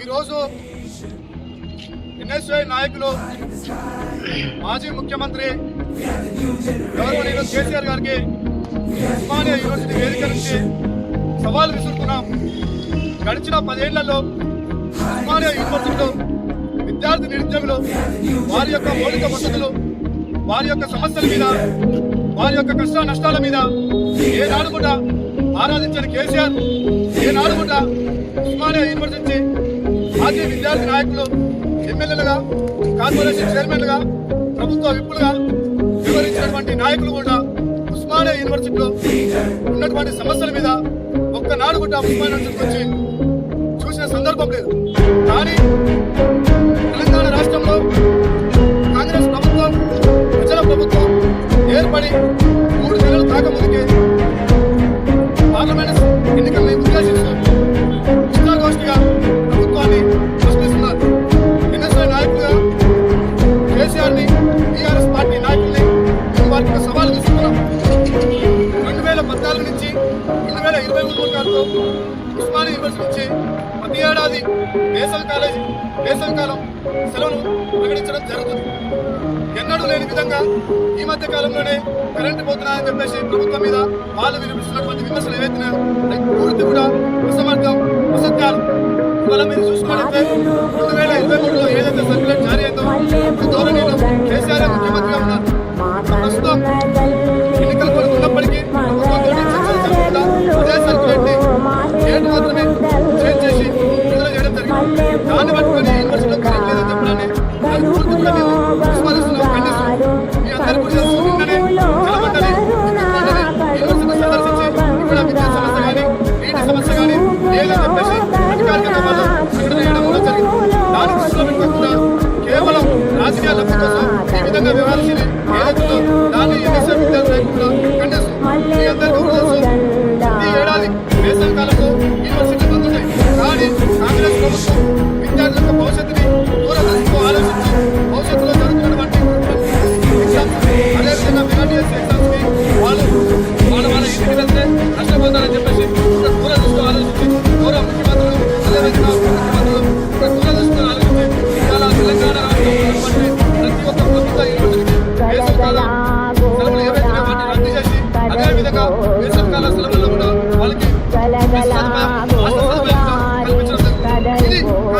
ఈరోజు ఎన్ఎస్ఐ నాయకులు మాజీ ముఖ్యమంత్రి గౌరవనీయులు కేసీఆర్ గారికి ఉస్మానియా యూనివర్సిటీ వేదిక నుంచి సవాల్ విసురుతున్నాం. గడిచిన పదేళ్ళలో ఉస్మానియా యూనివర్సిటీలో విద్యార్థి నిరుద్యోగులు వారి యొక్క మౌలిక వసతులు వారి యొక్క సమస్యల మీద వారి యొక్క కష్ట నష్టాల మీద ఏనాడు కూడా ఆరాధించిన కేసీఆర్ ఏనాడు కూడా ఉస్మానియా యూనివర్సిటీ మాజీ విద్యార్థి నాయకులు ఎమ్మెల్యేలుగా కార్పొరేషన్ చైర్మన్లుగా ప్రభుత్వ విప్పులుగా వివరించినటువంటి నాయకులు కూడా ఉస్మానియా యూనివర్సిటీలో ఉన్నటువంటి సమస్యల మీద ఒక్కనాడు కూడా ఉస్మానియా యూనివర్సిటీకి వచ్చి చూసిన సందర్భం లేదు. కానీ ఇరవై మూడు ఉస్మానియా యూనివర్సిటీ నుంచి ప్రతి ఏడాది వేసవి కాలేజీ వేసవి కాలం సెలవును ప్రకటించడం జరుగుతుంది. ఎన్నడూ లేని విధంగా ఈ మధ్య కాలంలోనే కరెంటు పోతున్నాయని చెప్పేసి ప్రభుత్వం మీద వాళ్ళు వినిపిస్తున్నటువంటి విమర్శలు ఏవైతున్నాయో కాంగ్రెస్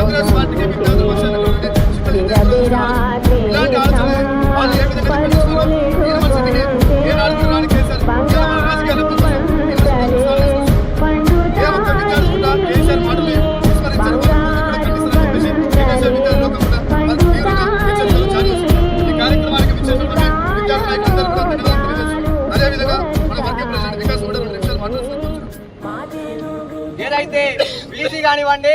కాంగ్రెస్ పార్టీకి విద్యార్థుల పక్షాన ఇలాంటి ఆలోచన వాళ్ళు ఏ విధంగా యూనివర్సిటీకి కేసీఆర్ ఏ ఒక్క విద్యార్థి కూడా కేసీఆర్ మాటలు విస్మరించారు ఈ కార్యక్రమానికి విచ్చేసినటువంటి విద్యార్థి నాయకులందరూ కూడా ధన్యవాదాలు తెలియజేస్తున్నారు అదేవిధంగా మన కూడా రెండు నిమిషాలు మాట్లాడుతున్నారు ఏదైతే బీసీ కానివ్వండి